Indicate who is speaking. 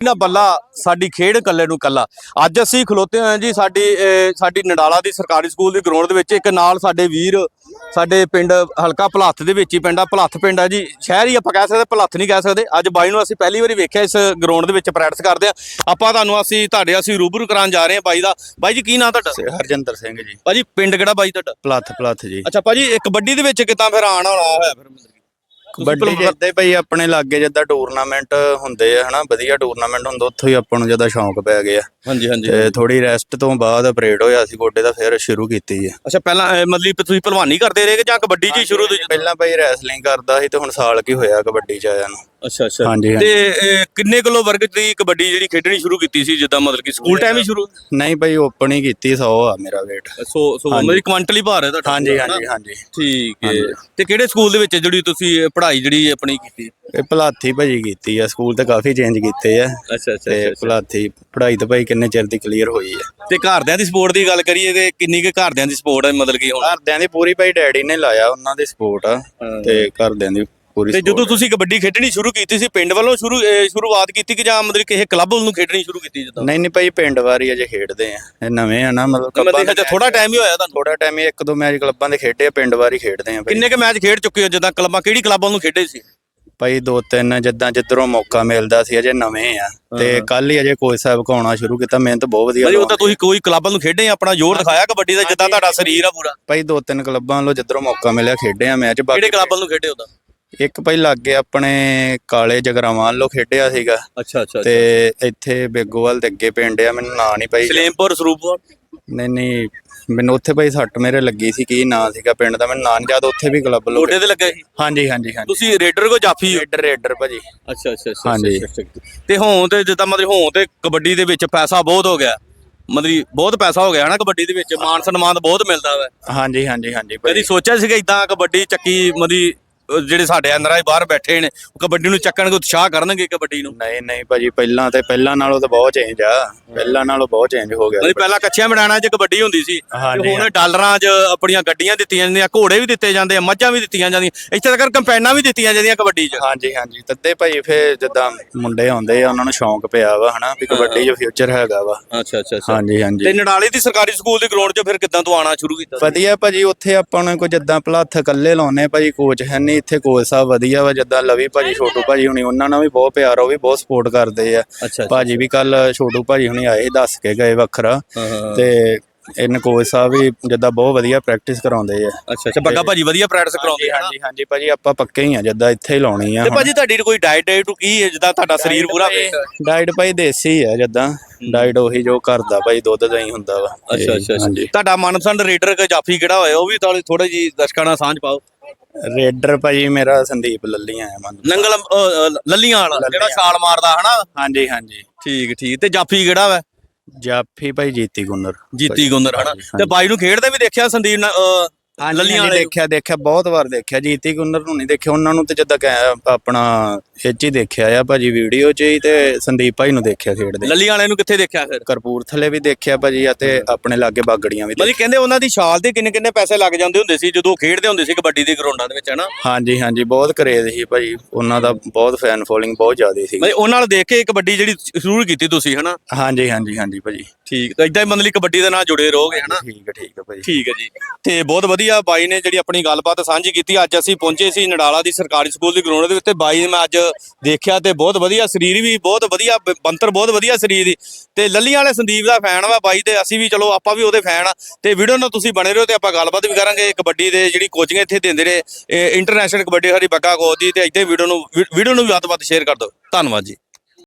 Speaker 1: ਨਾ ਬੱਲਾ ਸਾਡੀ ਖੇਡ ਕੱਲੇ ਨੂੰ ਕੱਲਾ ਅੱਜ ਅਸੀਂ ਖਲੋਤੇ ਹੋਏ ਜੀ ਸਾਡੀ ਸਾਡੀ ਨਡਾਲਾ ਦੀ ਸਰਕਾਰੀ ਸਕੂਲ ਦੀ ਗਰਾਊਂਡ ਦੇ ਵਿੱਚ ਇੱਕ ਨਾਲ ਸਾਡੇ ਵੀਰ ਸਾਡੇ ਪਿੰਡ ਹਲਕਾ ਭਲੱਥ ਦੇ ਵਿੱਚ ਹੀ ਪਿੰਡ ਆ ਭਲੱਥ ਪਿੰਡ ਆ ਜੀ। ਸ਼ਹਿਰ ਹੀ ਆਪਾਂ ਕਹਿ ਸਕਦੇ ਭਲੱਥ ਨਹੀਂ ਕਹਿ ਸਕਦੇ। ਅੱਜ ਬਾਈ ਨੂੰ ਅਸੀਂ ਪਹਿਲੀ ਵਾਰੀ ਵੇਖਿਆ ਇਸ ਗਰਾਊਂਡ ਦੇ ਵਿੱਚ ਪ੍ਰੈਕਟਿਸ ਕਰਦੇ ਆ। ਆਪਾਂ ਤੁਹਾਨੂੰ ਅਸੀਂ ਤੁਹਾਡੇ ਅਸੀਂ ਰੂਬਰੂ ਕਰਾਉਣ ਜਾ ਰਹੇ ਹਾਂ ਬਾਈ ਦਾ। ਬਾਈ ਜੀ ਕੀ ਨਾਂ ਤੁਹਾਡਾ?
Speaker 2: ਹਰਜਿੰਦਰ ਸਿੰਘ ਜੀ।
Speaker 1: ਭਾਜੀ ਪਿੰਡ ਕਿਹੜਾ ਬਾਈ ਤੁਹਾਡਾ?
Speaker 2: ਪਲੱਥ ਪਲੱਥ ਜੀ।
Speaker 1: ਅੱਛਾ ਭਾਜੀ ਕਬੱਡੀ ਦੇ ਵਿੱਚ ਕਿਦਾਂ ਫਿਰ ਆਣ ਵਾਲਾ ਹੋਇਆ? ਫਿਰ
Speaker 2: ਕਬੱਡੀ ਜਿੱਦੇ ਭਾਈ ਆਪਣੇ ਲਾਗੇ ਜਿੱਦਾਂ ਟੂਰਨਾਮੈਂਟ ਹੁੰਦੇ ਆ ਹਨਾ? ਵਧੀਆ ਟੂਰਨਾਮੈਂਟ ਹੁੰਦਾ ਉੱਥੋਂ ਹੀ ਆਪਾਂ ਨੂੰ ਜ਼ਿਆਦਾ ਸ਼ੌਂਕ ਪੈ ਗਿਆ।
Speaker 1: ਹਾਂਜੀ ਹਾਂਜੀ
Speaker 2: ਤੇ ਥੋੜੀ ਰੈਸਟ ਤੋਂ ਬਾਅਦ ਅਪਰੇਟ ਹੋਇਆ ਸੀ ਗੋਡੇ ਦਾ ਫਿਰ ਸ਼ੁਰੂ ਕੀਤੀ ਹੈ
Speaker 1: ਅੱਛਾ ਪਹਿਲਾਂ ਮਤਲਬ ਤੁਸੀਂ ਭਲਵਾਨੀ ਕਰਦੇ ਰਹੇ ਕਿ ਜਾਂ ਕਬੱਡੀ 'ਚ ਹੀ ਸ਼ੁਰੂ ਤੋਂ ਹੀ?
Speaker 2: ਪਹਿਲਾਂ ਭਾਈ ਰੈਸਲਿੰਗ ਕਰਦਾ ਸੀ ਤੇ ਹੁਣ ਸਾਲ ਕੀ ਹੋਇਆ ਕਬੱਡੀ ਚ ਆਇਆ ਨੂੰ।
Speaker 1: ਅੱਛਾ ਅੱਛਾ।
Speaker 2: ਹਾਂਜੀ,
Speaker 1: ਤੇ ਕਿੰਨੇ ਕਿਲੋ ਵਰਗ ਦੀ ਕਬੱਡੀ ਜਿਹੜੀ ਖੇਡਣੀ ਸ਼ੁਰੂ ਕੀਤੀ ਸੀ ਜਿੱਦਾਂ ਮਤਲਬ ਕਿ ਸਕੂਲ ਟਾਈਮ ਹੀ ਸ਼ੁਰੂ?
Speaker 2: ਨਹੀਂ ਭਾਈ ਓਪਨ ਹੀ ਕੀਤੀ 100 ਆ ਮੇਰਾ weight
Speaker 1: ਸੋ ਸੋ
Speaker 2: ਹਾਂਜੀ।
Speaker 1: ਮਤਲਬ ਕੁਆਂਟਲ ਹੀ ਭਾਰ ਹੈ ਤੁਹਾਡਾ
Speaker 2: ਹਾਂਜੀ
Speaker 1: ਹਨਾ?
Speaker 2: ਹਾਂਜੀ ਹਾਂਜੀ।
Speaker 1: ਠੀਕ ਹੈ।
Speaker 2: ਹਾਂਜੀ।
Speaker 1: ਤੇ ਕਿਹੜੇ ਸਕੂਲ ਦੇ ਵਿੱਚ ਜਿਹੜੀ ਤੁਸੀਂ ਇਹ ਪੜ੍ਹਾਈ ਜਿਹੜੀ ਆਪਣੀ ਕੀਤੀ?
Speaker 2: ਇਹ ਭਲਾਥੀ ਭਾਜੀ ਕੀਤੀ ਆ ਸਕੂਲ ਤੇ ਕਾਫੀ ਚੇਂਜ ਕੀਤੇ ਆ।
Speaker 1: ਅੱਛਾ
Speaker 2: ਤੇ ਭਲਾਥੀ ਪੜ੍ਹਾਈ ਤਾਂ ਭਾਈ ਕਿੰਨੇ ਚਿਰ ਦੀ ਕਲੀਅਰ ਹੋਈ ਆ
Speaker 1: ਤੇ ਘਰਦਿਆਂ ਦੀ ਸਪੋਰਟ ਦੀ ਗੱਲ ਕਰੀਏ ਤੇ ਕਿੰਨੀ ਕੁ ਘਰਦਿਆਂ ਦੀ ਸਪੋਰਟ ਹੈ ਮਤਲਬ ਕਿ ਹੁਣ?
Speaker 2: ਘਰਦਿਆਂ ਦੀ ਪੂਰੀ ਭਾਈ ਡੈਡੀ ਨੇ ਲਾਇਆ ਉਹਨਾਂ ਦੀ ਸਪੋਰਟ ਆ
Speaker 1: ਹਾਂ।
Speaker 2: ਤੇ ਘਰਦਿਆਂ ਦੀ ਪੂਰੀ
Speaker 1: ਤੇ ਜਦੋਂ ਤੁਸੀਂ ਕਬੱਡੀ ਖੇਡਣੀ ਸ਼ੁਰੂ ਕੀਤੀ ਸੀ ਪਿੰਡ ਵੱਲੋਂ ਸ਼ੁਰੂ ਸ਼ੁਰੂਆਤ ਕੀਤੀ ਕਿ ਜਾਂ ਮਤਲਬ ਕਿਸੇ ਕਲੱਬ ਵੱਲੋਂ ਖੇਡਣੀ ਸ਼ੁਰੂ ਕੀਤੀ ਜਿੱਦਾਂ?
Speaker 2: ਨਹੀਂ ਨਹੀਂ ਭਾਈ ਪਿੰਡ ਵਾਰੀ ਅਜੇ ਖੇਡਦੇ ਆ। ਇਹ ਨਵੇਂ ਆ ਨਾ ਮਤਲਬ
Speaker 1: ਮਤਲਬ ਹਜੇ ਥੋੜਾ ਟਾਈਮ ਹੀ ਹੋਇਆ ਤੁਹਾਨੂੰ?
Speaker 2: ਥੋੜਾ ਟਾਈਮ ਹੀ ਇੱਕ ਦੋ ਮੈਚ ਕਲੱਬਾਂ ਦੇ ਖੇਡੇ ਆ ਪਿੰਡ ਵਾਰੀ ਖੇਡਦੇ ਆ ਭਾਈ।
Speaker 1: ਕਿੰਨੇ ਕ ਮੈਚ ਖੇਡ ਚੁੱਕੇ ਹੋ ਜਿੱਦਾਂ ਕਲੱਬਾਂ ਕਿਹੜੀ ਕਲੱਬਾਂ ਨੂੰ ਖੇਡੇ ਸੀ?
Speaker 2: ਭਾਈ ਦੋ ਤਿੰਨ ਜਿੱਦਾਂ ਜਿੱਧਰੋਂ ਮੌਕਾ ਮਿਲਦਾ ਸੀ ਅਜੇ ਨਵੇਂ ਆ। ਤੇ ਕੱਲ ਹੀ ਅਜੇ ਕੋਚ ਸਾਹਿਬ ਕੋਣਾ ਸ਼ੁਰੂ ਕੀਤਾ ਮਿਹਨਤ ਬਹੁਤ ਵਧੀਆ
Speaker 1: ਭਾਜੀ ਉਹ ਤਾਂ। ਤੁਸੀਂ ਕੋਈ ਕਲੱਬਾਂ ਨੂੰ ਖੇਡੇ ਆਪਣਾ ਜ਼ੋਰ ਦਿਖਾਇਆ ਕਬੱਡੀ ਦਾ ਜਿੱਦਾਂ ਤੁਹਾਡਾ ਸਰੀਰ ਆ ਪੂਰਾ।
Speaker 2: ਭਾਈ ਦੋ ਤਿੰਨ ਕਲੱਬਾਂ ਵੱਲੋਂ ਜਿੱਧਰੋਂ ਮੌਕਾ ਮਿਲਿਆ ਖੇਡੇ ਆ ਮੈਚ ਬਾਕੀ
Speaker 1: ਕਿਹੜੇ ਕਲੱਬਾਂ ਨੂੰ ਖੇਡੇ ਉਹਦਾ
Speaker 2: ਇੱਕ ਭਾਈ ਲੱਗੇ ਆਪਣੇ ਕਾਲੇ ਜਗਰਾਵਾਂ ਵੱਲੋਂ ਖੇਡਿਆ ਸੀਗਾ।
Speaker 1: ਅੱਛਾ ਅੱਛਾ
Speaker 2: ਤੇ ਇੱਥੇ ਬੇਗੋਵਾਲ ਦੇ ਅੱਗੇ ਪਿੰਡ ਆ ਮੈਨੂੰ ਨਾਂ ਨਹੀਂ ਭਾਈ
Speaker 1: ਸਲੇਮਪੁਰ ਸਰੂਪਪੁਰ
Speaker 2: ਨਹੀਂ ਨਹੀਂ ਮੈਨੂੰ ਉੱਥੇ ਭਾਈ ਸੱਟ ਮੇਰੇ ਲੱਗੀ ਸੀ ਕੀ ਨਾਂ ਸੀਗਾ ਪਿੰਡ ਦਾ ਮੈਨੂੰ ਨਾਂ ਯਾਦ ਉੱਥੇ ਵੀ ਕਲੱਬ ਲੋਕ
Speaker 1: ਤੇ ਲੱਗੇ ਸੀ?
Speaker 2: ਹਾਂਜੀ ਹਾਂਜੀ ਹਾਂਜੀ।
Speaker 1: ਤੁਸੀਂ ਰੇਡਰ ਕੋ ਜਾਫੀ ਹੋ?
Speaker 2: ਰੇਡਰ ਰੇਡਰ ਭਾਜੀ।
Speaker 1: ਅੱਛਾ ਅੱਛਾ ਅੱਛਾ
Speaker 2: ਹਾਂਜੀ।
Speaker 1: ਅੱਛਾ, ਅੱਛਾ। ਤੇ ਹੁਣ ਤੇ ਜਿੱਦਾਂ ਮਤਲਬ ਹੁਣ ਤੇ ਕਬੱਡੀ ਦੇ ਵਿੱਚ ਪੈਸਾ ਬਹੁਤ ਹੋ ਗਿਆ। ਮਤਲਬ ਬਹੁਤ ਪੈਸਾ ਹੋ ਗਿਆ ਹਨਾ ਕਬੱਡੀ ਦੇ ਵਿੱਚ। ਮਾਨ ਸਨਮਾਨ ਬਹੁਤ ਮਿਲਦਾ ਵਾ।
Speaker 2: ਹਾਂਜੀ ਹਾਂਜੀ ਹਾਂਜੀ
Speaker 1: ਕਦੀ ਸੋਚਿਆ ਸੀਗਾ ਇਦਾਂ ਕਬੱਡੀ ਚੱਕੀ ਮਤਲਬ ਅਹ ਜਿਹੜੇ ਸਾਡੇ ਅੰਦਰਾਂ ਬਾਹਰ ਬੈਠੇ ਨੇ ਉਹ ਕਬੱਡੀ ਨੂੰ ਚੱਕਣਗੇ ਉਤਸ਼ਾਹ ਕਰਨਗੇ ਕਬੱਡੀ ਨੂੰ?
Speaker 2: ਨਹੀਂ ਨਹੀਂ ਭਾਜੀ ਪਹਿਲਾਂ ਤੇ ਪਹਿਲਾਂ ਨਾਲੋਂ ਤਾਂ ਬਹੁਤ ਚੇਂਜ ਆ। ਪਹਿਲਾਂ ਨਾਲੋਂ ਬਹੁਤ ਚੇਂਜ ਹੋ ਗਿਆ।
Speaker 1: ਪਹਿਲਾਂ ਕੱਚੀਆਂ ਮੈਦਾਨਾਂ 'ਚ ਕਬੱਡੀ ਹੁੰਦੀ ਸੀ।
Speaker 2: ਹਾਂਜੀ,
Speaker 1: ਤੇ ਹੁਣ ਡਾਲਰਾਂ 'ਚ ਆਪਣੀਆਂ ਗੱਡੀਆਂ ਦਿੱਤੀਆਂ ਜਾਂਦੀਆਂ ਘੋੜੇ ਵੀ ਦਿੱਤੇ ਜਾਂਦੇ ਆ ਮੱਝਾਂ ਵੀ ਦਿੱਤੀਆਂ ਜਾਂਦੀਆਂ ਇੱਥੇ ਤੱਕ ਕੰਪੈਨਾਂ ਵੀ ਦਿੱਤੀਆਂ ਜਾਂਦੀਆਂ ਕਬੱਡੀ 'ਚ।
Speaker 2: ਹਾਂਜੀ ਹਾਂਜੀ। ਤੱਦੇ ਭਾਈ ਫੇ ਜਿੱਦਾਂ ਮੁੰਡੇ ਆਉਂਦੇ ਆ ਉਹਨਾਂ ਨੂੰ ਸ਼ੌਂਕ ਪਿਆ ਵਾ ਹਨਾ ਵੀ ਕਬੱਡੀ 'ਚ ਫਿਊਚਰ ਹੈਗਾ ਵਾ।
Speaker 1: ਅੱਛਾ ਅੱਛਾ
Speaker 2: ਹਾਂਜੀ
Speaker 1: ਤੇ
Speaker 2: ਹਾਂਜੀ
Speaker 1: ਨਡਾਲੇ ਦੀ ਸਰਕਾਰੀ ਸਕੂਲ ਦੀ ਗਰਾਊਂਡ 'ਚ ਫਿਰ ਕਿੱਦਾਂ ਤੋਂ ਆਣਾ ਸ਼ੁਰੂ ਕੀਤਾ
Speaker 2: ਵਧੀਆ ਭਾਜੀ ਉੱਥੇ ਆਪਾਂ ਨੂੰ ਕੋਈ ਜਿੱਦਾਂ ਭਲੱਥ ਇਕੱਲੇ ਲਾਉਨੇ ਭਾਜੀ ਕੋਚ ਹੈ ਨਹੀਂ ਇੱਥੇ ਕੋਚ ਸਾਹਿਬ ਵਧੀਆ ਵਾ ਜਿੱਦਾਂ ਲਵੀ ਭਾਜੀ ਛੋਟੂ ਭਾਜੀ ਹੁਣੀ ਉਹਨਾਂ ਨਾਲ ਵੀ ਬਹੁਤ ਪਿਆਰ ਆ ਉਹ ਵੀ ਬਹੁਤ ਸਪੋਰਟ ਕਰਦੇ ਆ।
Speaker 1: ਅੱਛਾ
Speaker 2: ਭਾਜੀ ਵੀ ਕੱਲ ਛੋਟੂ ਭਾਜੀ ਹੁਣੀ ਆਏ ਦੱਸ ਕੇ ਗਏ ਵੱਖਰਾ। ਤੇ ਇਹਨਾਂ ਕੋਚ ਸਾਹਿਬ ਵੀ ਜਿੱਦਾਂ ਬਹੁਤ ਵਧੀਆ ਪ੍ਰੈਕਟਿਸ ਕਰਾਉਂਦੇ ਆ।
Speaker 1: ਅੱਛਾ ਅੱਛਾ। ਬੱਗਾ ਭਾਜੀ ਵਧੀਆ ਪ੍ਰੈਕਟਿਸ ਕਰਾਉਂਦੇ
Speaker 2: ਹਾਂਜੀ ਹਾਂਜੀ ਹਾਂਜੀ ਭਾਜੀ ਆਪਾਂ ਪੱਕੇ ਹੀ ਆ ਜਿੱਦਾਂ ਇੱਥੇ ਹੀ ਲਾਉਣੀ ਆ
Speaker 1: ਤੇ ਭਾਜੀ ਤੁਹਾਡੀ ਕੋਈ ਡਾਈਟ ਡਾਈਟ ਕੀ ਹੈ ਜਿੱਦਾਂ ਤੁਹਾਡਾ ਸਰੀਰ ਪੂਰਾ
Speaker 2: ਡਾਈਟ ਭਾਈ ਦੇਸੀ ਆ ਜਿੱਦਾਂ ਡਾਈਟ ਉਹੀ ਜੋ ਕਰਦਾ ਭਾਈ ਦੁੱਧ ਦਹੀਂ ਹੁੰਦਾ ਵਾ।
Speaker 1: ਅੱਛਾ ਅੱਛਾ ਅੱਛਾ।
Speaker 2: ਹਾਂਜੀ।
Speaker 1: ਤੁਹਾਡਾ ਮਨਪਸੰਦ ਰੇਡਰ ਜਾਫੀ ਕਿਹੜਾ ਹੋਇਆ ਉਹ ਵੀ ਥੋੜੀ ਥੋੜੀ ਜੀ ਦਰਸ਼ਕਾਂ ਨਾਲ ਸਾਂਝ ਪਾਓ।
Speaker 2: ਰੇਡਰ ਭਾਜੀ ਮੇਰਾ ਸੰਦੀਪ ਲੱਲੀਆਂ ਆ ਮਨ
Speaker 1: ਨੰਗਲ ਅਹ, ਲੱਲੀਆਂ ਵਾਲਾ ਜਿਹੜਾ ਛਾਲ ਮਾਰਦਾ ਹਨਾ?
Speaker 2: ਹਾਂਜੀ ਹਾਂਜੀ।
Speaker 1: ਠੀਕ ਠੀਕ। ਤੇ ਜਾਫੀ ਕਿਹੜਾ ਵਾ?
Speaker 2: ਜਾਫੀ ਭਾਈ ਜੀਤੀ ਗੁੰਨਰ।
Speaker 1: ਜੀਤੀ ਗੁੰਦਰ ਹਨਾ? ਤੇ ਬਾਈ ਨੂੰ ਖੇਡਦੇ ਵੀ ਦੇਖਿਆ ਸੰਦੀਪ ਅਹ,
Speaker 2: ਲੱਲੀਆਂ
Speaker 1: ਲੱਲੀਆਂ ਵਾਲੇ
Speaker 2: ਦੇਖਿਆ ਦੇਖਿਆ ਬਹੁਤ ਵਾਰ ਦੇਖਿਆ ਜੀਤੀ ਗੁੰਨਰ ਨੂੰ ਨਹੀਂ ਦੇਖਿਆ। ਉਹਨਾਂ ਨੂੰ ਤੇ ਜਿੱਦਾਂ ਕਹਿ- ਆਪਣਾ ਇਹ 'ਚ ਹੀ ਦੇਖਿਆ ਆ ਭਾਜੀ ਵੀਡੀਓ 'ਚ ਹੀ ਤੇ ਸੰਦੀਪ ਭਾਈ ਨੂੰ ਦੇਖਿਆ ਖੇਡਦੇ।
Speaker 1: ਲੱਲੀਆਂ ਵਾਲੇ ਨੂੰ ਕਿੱਥੇ ਦੇਖਿਆ ਫਿਰ?
Speaker 2: ਕਰਪੂਰਥਲੇ ਵੀ ਦੇਖਿਆ ਭਾਜੀ ਅਤੇ ਆਪਣੇ ਲਾਗੇ ਬਾਗੜੀਆਂ ਵੀ
Speaker 1: ਮਤਲਬ ਕਹਿੰਦੇ ਉਹਨਾਂ ਦੀ ਛਾਲ ਤੇ ਕਿੰਨੇ ਕਿੰਨੇ ਪੈਸੇ ਲੱਗ ਜਾਂਦੇ ਹੁੰਦੇ ਸੀ ਜਦੋਂ ਖੇਡਦੇ ਹੁੰਦੇ ਸੀ ਕਬੱਡੀ ਦੇ ਗਰਾਊਂਡਾਂ ਦੇ ਵਿੱਚ ਹਨਾ?
Speaker 2: ਹਾਂਜੀ ਹਾਂਜੀ ਬਹੁਤ ਕਰੇਜ਼ ਸੀ ਭਾਜੀ। ਉਹਨਾਂ ਦਾ ਬਹੁਤ ਫੈਨ ਫੋਲੋਇੰਗ ਬਹੁਤ ਜ਼ਿਆਦਾ ਸੀ।
Speaker 1: ਮਤਲਬ ਉਹਨਾਂ ਨਾਲ ਦੇਖ ਕੇ ਕਬੱਡੀ ਜਿਹੜੀ ਸ਼ੁਰੂ ਕੀਤੀ ਤੁਸੀਂ ਹਨਾ?
Speaker 2: ਹਾਂਜੀ ਹਾਂਜੀ ਹਾਂਜੀ ਭਾਜੀ।
Speaker 1: ਠੀਕ ਤਾਂ ਇਦਾਂ ਹੀ ਮਤਲਬ ਕਬੱਡੀ ਦੇ ਨਾਲ ਜੁੜੇ ਰਹੋਗੇ ਹਨਾ?
Speaker 2: ਠੀਕ ਹੈ ਠੀਕ ਹੈ ਭਾਜੀ
Speaker 1: ਠੀਕ ਹੈ ਜੀ। ਤੇ ਬਹੁਤ ਵਧੀਆ ਬਾਈ ਨੇ ਜਿਹੜੀ ਆਪਣੀ ਗੱਲਬਾਤ ਸਾਂਝੀ ਕੀਤੀ। ਅੱਜ ਅਸੀਂ ਪਹੁੰਚੇ ਸੀ ਨਡਾਲਾ ਦੀ ਸਰਕਾਰੀ ਸਕੂਲ ਦੀ ਗਰਾਊਂਡ ਦੇ ਵਿੱਚ ਤੇ ਬਾਈ ਨੇ ਮੈਂ ਅੱਜ ਦੇਖਿਆ ਤੇ ਬਹੁਤ ਵਧੀਆ ਸਰੀਰ ਵੀ ਬਹੁਤ ਵਧੀਆ ਬ- ਬੰਤਰ ਬਹੁਤ ਵਧੀਆ ਸਰੀਰ ਦੀ। ਤੇ ਲੱਲੀਆਂ ਵਾਲੇ ਸੰਦੀਪ ਦਾ ਫੈਨ ਵਾ ਬਾਈ ਤੇ ਅਸੀਂ ਵੀ ਚਲੋ ਆਪਾਂ ਵੀ ਉਹਦੇ ਫੈਨ ਆ। ਤੇ ਵੀਡੀਓ ਨਾਲ ਤੁਸੀਂ ਬਣੇ ਰਹੋ ਤੇ ਆਪਾਂ ਗੱਲਬਾਤ ਵੀ ਕਰਾਂਗੇ। ਕਬੱਡੀ ਦੇ ਜਿਹੜੀ ਕੋਚਿੰਗ ਇੱਥੇ ਦਿੰਦੇ ਨੇ ਇੰਟਰਨੈਸ਼ਨਲ ਕਬੱਡੀ ਸਾਡੀ ਬੱਗਾ ਕੋਚ ਦੀ ਤੇ ਇੱਥੇ ਵੀਡੀਓ ਨੂੰ ਵੀਡੀਓ ਨੂੰ ਵੀ ਵੱਧ ਤੋਂ ਵੱਧ ਸ਼ੇਅਰ ਕਰ ਦਿਓ। ਧੰਨਵਾਦ ਜੀ।